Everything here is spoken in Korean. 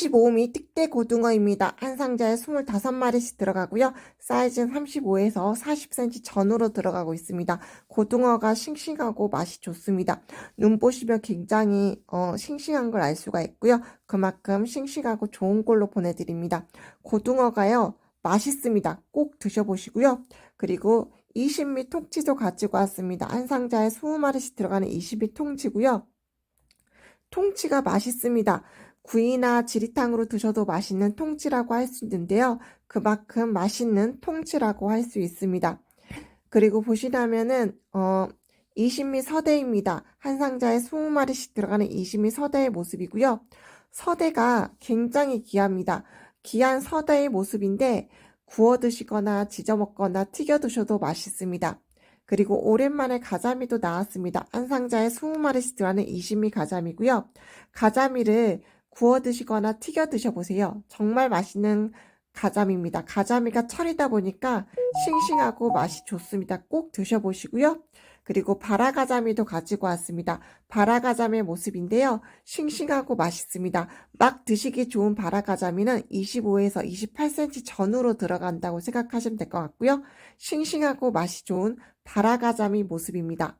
25미 특대 고등어입니다. 한 상자에 25마리씩 들어가고요. 사이즈는 35에서 40cm 전후로 들어가고 있습니다. 고등어가 싱싱하고 맛이 좋습니다. 눈 보시면 굉장히 어, 싱싱한 걸 알 수가 있고요. 그만큼 싱싱하고 좋은 걸로 보내드립니다. 고등어가요. 맛있습니다. 꼭 드셔보시고요. 그리고 20미 통치도 가지고 왔습니다. 한 상자에 20마리씩 들어가는 20미 통치고요. 통치가 맛있습니다. 구이나 지리탕으로 드셔도 맛있는 통치라고 할 수 있는데요. 그만큼 맛있는 통치라고 할 수 있습니다. 그리고 보시려면은 어 20미 서대입니다. 한 상자에 20마리씩 들어가는 20미 서대의 모습이고요. 서대가 굉장히 귀합니다. 귀한 서대의 모습인데 구워 드시거나 지져 먹거나 튀겨 드셔도 맛있습니다. 그리고 오랜만에 가자미도 나왔습니다. 한 상자에 20마리씩 들어가는 20미 가자미고요. 가자미를 구워 드시거나 튀겨 드셔보세요. 정말 맛있는 가자미입니다. 가자미가 철이다 보니까 싱싱하고 맛이 좋습니다. 꼭 드셔보시고요. 그리고 바라가자미도 가지고 왔습니다. 바라가자미의 모습인데요. 싱싱하고 맛있습니다. 막 드시기 좋은 바라가자미는 25에서 28cm 전후로 들어간다고 생각하시면 될 것 같고요. 싱싱하고 맛이 좋은 바라가자미 모습입니다.